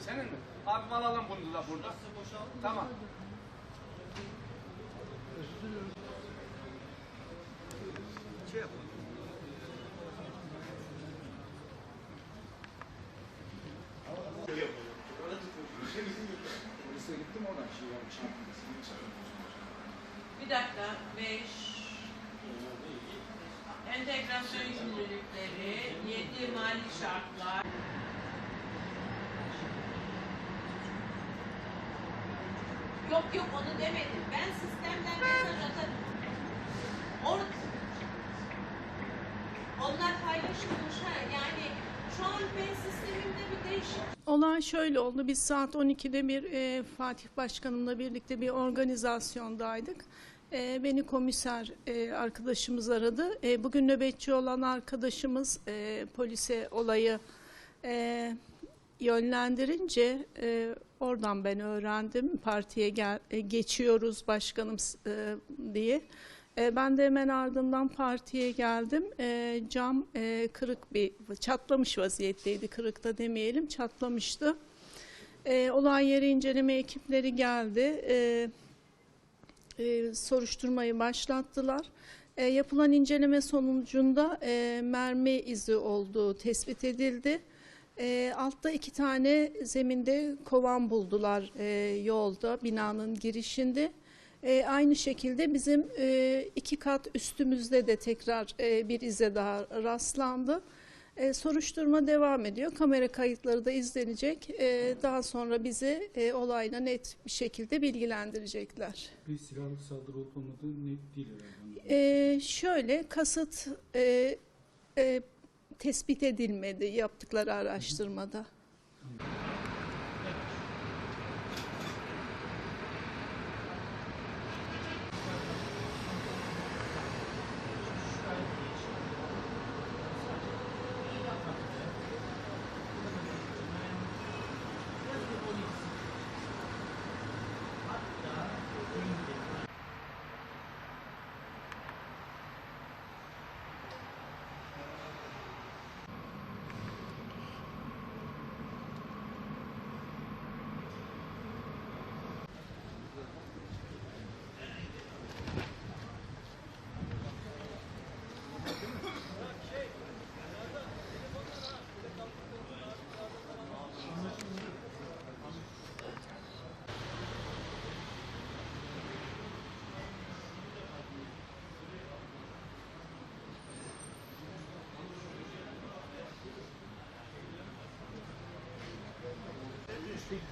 Senin mi? Abim alalım bunu da burada. Tamam. Şey yapalım. Polise gittim oradan şey yapmış. Bir dakika. Beş. Entegrasyon yükümlülükleri, yedi mali şartlar. Yok yok onu demedim. Ben sistemden mesaj atarım. Or Onlar paylaşılmış ha. Yani şu an ben sistemimde bir değişik Olay şöyle oldu. Biz saat 12'de bir e, Fatih Başkanımla birlikte bir organizasyondaydık. E, beni komiser e, arkadaşımız aradı. E, bugün nöbetçi olan arkadaşımız e, polise olayı e, yönlendirince e, oradan ben öğrendim. Partiye gel, e, geçiyoruz başkanım e, diye. E, ben de hemen ardından partiye geldim. E, cam e, kırık bir, çatlamış vaziyetteydi. Kırık da demeyelim, çatlamıştı. E, olay yeri inceleme ekipleri geldi. E, e, soruşturmayı başlattılar. E, yapılan inceleme sonucunda e, mermi izi olduğu tespit edildi. E, altta iki tane zeminde kovan buldular e, yolda, binanın girişinde. E, aynı şekilde bizim e, iki kat üstümüzde de tekrar e, bir ize daha rastlandı. E, soruşturma devam ediyor. Kamera kayıtları da izlenecek. E, daha sonra bizi e, olayla net bir şekilde bilgilendirecekler. Bir silahlı saldırı olup olmadığı net değil herhalde. E, şöyle kasıt e, e, tespit edilmedi yaptıkları araştırmada. Sen